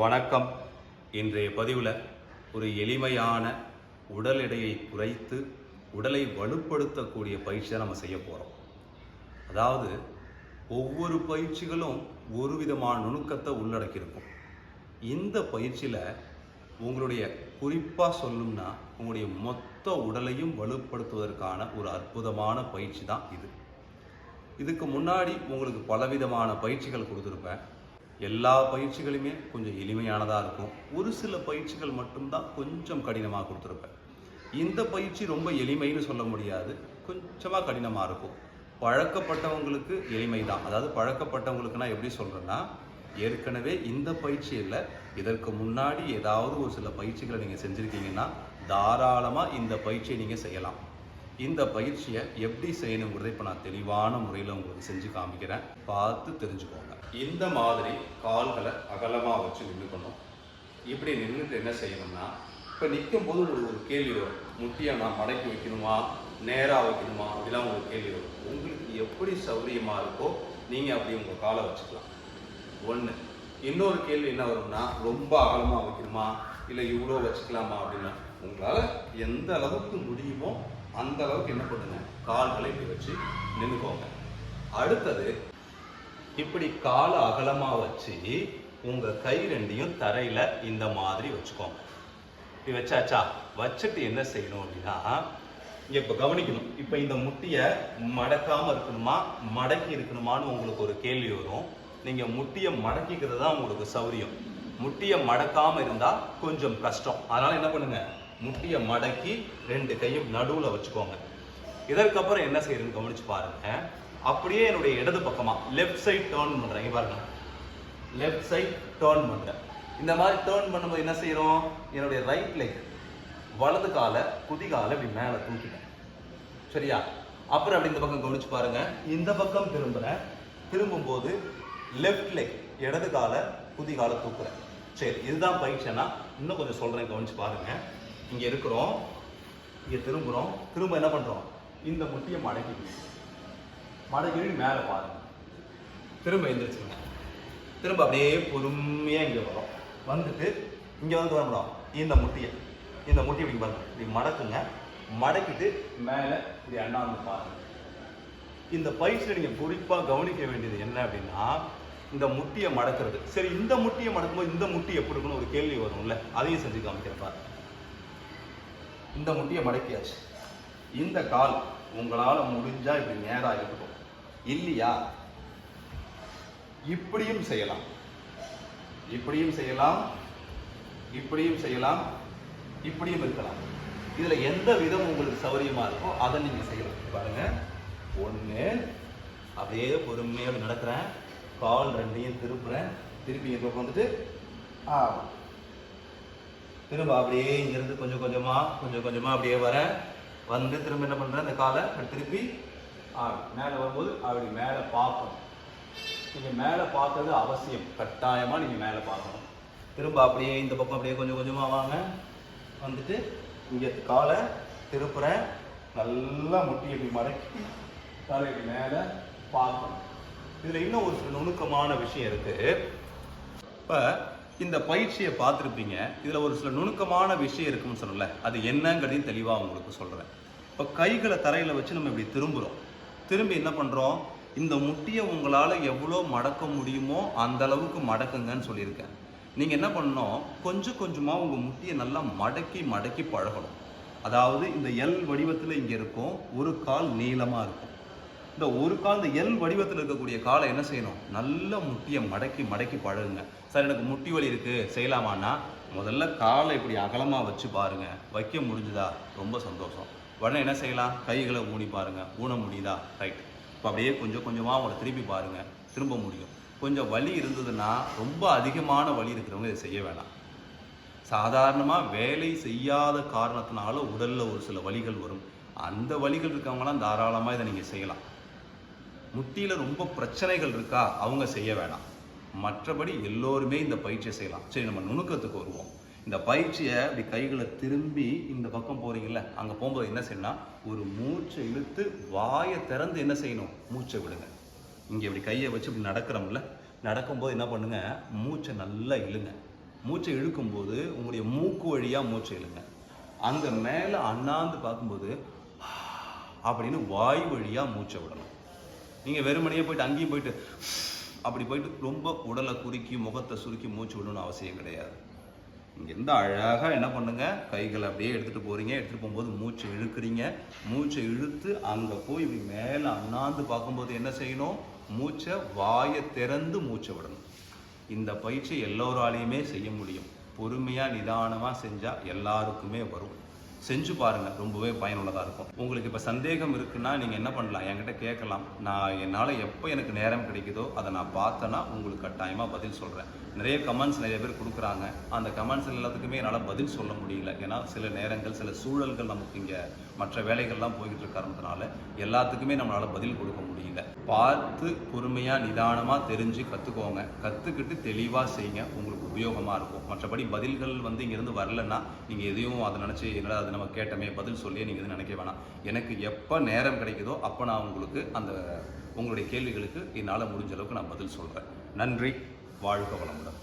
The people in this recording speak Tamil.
வணக்கம். இன்றைய பதிவில் ஒரு எளிமையான உடல் எடையை குறைத்து உடலை வலுப்படுத்தக்கூடிய பயிற்சியை நம்ம செய்ய போகிறோம் அதாவது ஒவ்வொரு பயிற்சிகளும் ஒரு விதமான நுணுக்கத்தை உள்ளடக்கியிருக்கும். இந்த பயிற்சியில் உங்களுடைய குறிப்பாக சொல்லணும்னா உங்களுடைய மொத்த உடலையும் வலுப்படுத்துவதற்கான ஒரு அற்புதமான பயிற்சி தான் இது. இதுக்கு முன்னாடி உங்களுக்கு பலவிதமான பயிற்சிகள் கொடுத்துருப்பேன். எல்லா பயிற்சிகளுமே கொஞ்சம் எளிமையானதாக இருக்கும். ஒரு சில பயிற்சிகள் மட்டும்தான் கொஞ்சம் கடினமாக கொடுத்துருப்பேன். இந்த பயிற்சி ரொம்ப எளிமைன்னு சொல்ல முடியாது. கொஞ்சமாக கடினமாக இருக்கும். பழக்கப்பட்டவங்களுக்கு எளிமை தான் அதாவது பழக்கப்பட்டவங்களுக்கு நான் எப்படி சொல்கிறேன்னா ஏற்கனவே இந்த பயிற்சியில் இதற்கு முன்னாடி ஏதாவது ஒரு சில பயிற்சிகளை நீங்கள் செஞ்சுருக்கீங்கன்னா தாராளமாக இந்த பயிற்சியை நீங்கள் செய்யலாம். இந்த பயிற்சியை எப்படி செய்யணுங்கிறத இப்போ நான் தெளிவான முறையில் உங்களுக்கு செஞ்சு காமிக்கிறேன். பார்த்து தெரிஞ்சுக்கோங்க. இந்த மாதிரி கால்களை அகலமாக வச்சு நின்றுக்கணும் இப்படி நின்றுட்டு என்ன செய்யணும்னா இப்போ நிற்கும் போது ஒரு கேள்வி வரும். முட்டியை நான் மடக்கி வைக்கணுமா? நேராக வைக்கணுமா? அப்படிலாம் உங்களுக்கு கேள்வி வரும். உங்களுக்கு எப்படி சௌரியமாக இருக்கோ நீங்கள் அப்படி உங்கள் காலை வச்சுக்கலாம். ஒன்று இன்னொரு கேள்வி என்ன வரும்னா ரொம்ப அகலமாக வைக்கணுமா? இல்லை இவ்வளோ வச்சுக்கலாமா அப்படின்னா உங்களால் எந்த அளவுக்கு முடியுமோ அந்த அளவுக்கு என்ன பண்ணுங்க? கால்களை இப்படி வச்சு நின்றுக்கோங்க அடுத்தது இப்படி காலை அகலமாக வச்சு உங்கள் கை ரெண்டையும் தரையில் இந்த மாதிரி வச்சுக்கோங்க இப்படி வச்சாச்சா? வச்சுட்டு என்ன செய்யணும் அப்படின்னா இங்கே இப்போ கவனிக்கணும். இப்போ இந்த முட்டியை மடக்காமல் இருக்கணுமா? மடக்கி இருக்கணுமான்னு உங்களுக்கு ஒரு கேள்வி வரும். நீங்கள் முட்டியை மடக்கிக்கிறது தான் உங்களுக்கு சௌரியம். முட்டியை மடக்காமல் இருந்தால் கொஞ்சம் கஷ்டம். அதனால் என்ன பண்ணுங்க? முட்டியை மடக்கி ரெண்டு கையும் நடுவில் வச்சுக்கோங்க. இதற்கப்புறம் என்ன செய்யறதுன்னு கவனிச்சு பாருங்கள் அப்படியே என்னுடைய இடது பக்கமாக லெஃப்ட் சைட் டேர்ன் பண்ணுறேன் இங்கே பாருங்க. லெஃப்ட் சைட் டேர்ன் பண்ணுறேன் இந்த மாதிரி டேர்ன் பண்ணும்போது என்ன செய்கிறோம் என்னுடைய ரைட் லெக் வலது காலை குதிகாலை இப்படி மேலே தூக்கிட்டேன். சரியா? அப்புறம் அப்படி இந்த பக்கம் கவனிச்சு பாருங்க. இந்த பக்கம் திரும்புகிறேன் திரும்பும்போது லெஃப்ட் லெக் இடது காலை குதிகாலை தூக்குறேன். சரி இதுதான் பயிற்சினா இன்னும் கொஞ்சம் சொல்கிறேன் கவனிச்சு பாருங்க. இங்கே இருக்கிறோம். இங்கே திரும்புகிறோம் திரும்ப என்ன பண்ணுறோம் இந்த முட்டியை மடக்கிட்டு மடக்கிட்டு மேலே பாருங்க. திரும்ப எந்திரிச்சுங்க திரும்ப அப்படியே பொறுமையாக இங்கே வரும். வந்துட்டு இங்கே வந்து வரணும் இந்த முட்டியை இந்த முட்டி இப்படி பாருங்க. இப்படி மடக்குங்க. மடக்கிட்டு மேலே இப்படி அண்ணாந்து பாருங்க. இந்த பயிற்சியை நீங்கள் குறிப்பாக கவனிக்க வேண்டியது என்ன அப்படின்னா இந்த முட்டியை மடக்கிறது. சரி இந்த முட்டியை மடக்கும்போது இந்த முட்டி எப்படி இருக்குன்னு ஒரு கேள்வி வரும்ல. அதையும் செஞ்சு காமிக்கிறேன் பாருங்க இந்த முட்டியை மடக்கியாச்சு. இந்த கால் உங்களால் முடிஞ்சால் இப்படி நேராக இருக்கும் இல்லையா? இப்படியும் செய்யலாம். இப்படியும் செய்யலாம். இப்படியும் செய்யலாம். இப்படியும் இருக்கலாம். இதுல எந்த விதம் உங்களுக்கு சௌரியமாக இருக்கோ அதை நீங்க செய்யலாம். பாருங்க. ஒண்ணு அப்படியே பொறுமையாக நடக்கிறேன். கால் ரெண்டையும் திருப்புறேன். திருப்பி இங்கே பக்கம் வந்துட்டு ஆ. திரும்ப அப்படியே இங்கிருந்து கொஞ்சம் கொஞ்சமா கொஞ்சம் கொஞ்சமா அப்படியே வரேன். வந்து திரும்ப என்ன பண்றேன்? இந்த காலை திருப்பி ஆ மேலே வரும்போது அப்படி மேலே பார்க்கணும். நீங்கள் மேலே பார்க்கறது அவசியம். கட்டாயமாக நீங்கள் மேலே பார்க்கணும். திரும்ப அப்படியே இந்த பக்கம் அப்படியே கொஞ்சம் கொஞ்சமாக வாங்க. வந்துட்டு இங்கே காலை திருப்புறேன் நல்லா முட்டி எப்படி மடக்கி காலை இப்படி மேலே பார்க்கணும். இதில் இன்னும் ஒரு சில நுணுக்கமான விஷயம் இருக்குது இப்போ இந்த பயிற்சியை பார்த்துருப்பீங்க. இதில் ஒரு சில நுணுக்கமான விஷயம் இருக்குன்னு சொல்லலை அது என்னங்கிறதையும் தெளிவாக உங்களுக்கு சொல்கிறேன் இப்போ கைகளை தரையில் வச்சு நம்ம இப்படி திரும்புகிறோம் திரும்பி என்ன பண்ணுறோம் இந்த முட்டியை உங்களால் எவ்வளோ மடக்க முடியுமோ அந்த அளவுக்கு மடக்குங்கன்னு சொல்லியிருக்கேன். நீங்கள் என்ன பண்ணணும்? கொஞ்சம் கொஞ்சமாக உங்கள் முட்டியை நல்லா மடக்கி மடக்கி பழகணும். அதாவது இந்த எல் வடிவத்தில் இங்கே இருக்கும் ஒரு கால் நீளமாக இருக்கும். இந்த ஒரு கால் இந்த எல் வடிவத்தில் இருக்கக்கூடிய காலை என்ன செய்யணும்? நல்ல முட்டியை மடக்கி மடக்கி பழகுங்க. சார் எனக்கு முட்டி வலி இருக்குது செய்யலாமான்னா? முதல்ல காலை இப்படி அகலமாக வச்சு பாருங்கள் வைக்க முடிஞ்சுதா? ரொம்ப சந்தோஷம். உடனே என்ன செய்யலாம்? கைகளை ஊனி பாருங்கள் ஊன முடியுதா? ரைட் இப்போ அப்படியே கொஞ்சம் கொஞ்சமாக அவங்கள திருப்பி பாருங்கள் திரும்ப முடியும். கொஞ்சம் வலி இருந்ததுன்னா ரொம்ப அதிகமான வலி இருக்கிறவங்க இதை செய்ய வேணாம். சாதாரணமாக வேலை செய்யாத காரணத்தினால உடலில் ஒரு சில வலிகள் வரும். அந்த வலிகள் இருக்கவங்களாம் தாராளமாக இதை நீங்கள் செய்யலாம். முட்டியில் ரொம்ப பிரச்சனைகள் இருக்கா? அவங்க செய்ய வேணாம். மற்றபடி எல்லோருமே இந்த பயிற்சியை செய்யலாம். சரி நம்ம நுணுக்கத்துக்கு வருவோம். இந்த பயிற்சியை அப்படி கைகளை திரும்பி இந்த பக்கம் போறீங்கல்ல அங்கே போகும்போது என்ன செய்யணும் ஒரு மூச்சை இழுத்து வாயை திறந்து என்ன செய்யணும்? மூச்சை விடுங்க. இங்கே இப்படி கையை வச்சு இப்படி நடக்கிறோம்ல நடக்கும்போது என்ன பண்ணுங்க? மூச்சை நல்லா இழுங்க. மூச்சை இழுக்கும்போது உங்களுடைய மூக்கு வழியாக மூச்சை இழுங்க. அங்கே மேலே அண்ணாந்து பார்க்கும்போது அப்படின்னு வாய் வழியாக மூச்சை விடணும். நீங்கள் வெறுமனையே போயிட்டு அங்கேயும் போயிட்டு அப்படி போயிட்டு ரொம்ப உடலை குறுக்கி முகத்தை சுருக்கி மூச்சு விடணும்னு அவசியம் கிடையாது. இங்கேருந்து அழகாக என்ன பண்ணுங்க? கைகளை அப்படியே எடுத்துகிட்டு போகிறீங்க எடுத்துகிட்டு போகும்போது மூச்சை இழுக்கிறீங்க. மூச்சை இழுத்து அங்கே போய் இப்படி மேலே அண்ணாந்து பார்க்கும்போது என்ன செய்யணும்? மூச்சை வாயை திறந்து மூச்சை விடணும். இந்த பயிற்சி எல்லோராலையுமே செய்ய முடியும். பொறுமையாக நிதானமாக செஞ்சால் எல்லாருக்குமே வரும். செஞ்சு பாருங்க. ரொம்பவே பயனுள்ளதாக இருக்கும். உங்களுக்கு இப்போ சந்தேகம் இருக்குன்னா நீங்கள் என்ன பண்ணலாம்? என்கிட்ட கேட்கலாம். நான் என்னால் எப்போ எனக்கு நேரம் கிடைக்குதோ அதை நான் பார்த்தேன்னா உங்களுக்கு கட்டாயமாக பதில் சொல்கிறேன் நிறைய கமெண்ட்ஸ் நிறைய பேர் கொடுக்குறாங்க. அந்த கமெண்ட்ஸ் எல்லாத்துக்குமே என்னால் பதில் சொல்ல முடியல. ஏன்னா சில நேரங்கள் சில சூழல்கள் நமக்கு இங்கே மற்ற வேலைகள்லாம் போய்கிட்டு இருக்க எல்லாத்துக்குமே நம்மளால் பதில் கொடுக்க முடியல. பார்த்து பொறுமையாக நிதானமாக தெரிஞ்சு கற்றுக்கோங்க கற்றுக்கிட்டு தெளிவாக செய்யுங்க. உங்களுக்கு உபயோகமாக இருக்கும். மற்றபடி பதில்கள் வந்து இங்கேருந்து வரலன்னா நீங்கள் எதையும் அதை நினச்சி என்னடா அது நம்ம கேட்டமே பதில் சொல்லி நீங்கள் எதுவும் நினைக்க வேணாம். எனக்கு எப்போ நேரம் கிடைக்குதோ அப்போ நான் உங்களுக்கு அந்த உங்களுடைய கேள்விகளுக்கு என்னால் முடிஞ்ச அளவுக்கு நான் பதில் சொல்கிறேன் நன்றி. வாழ்க வளமுடன்.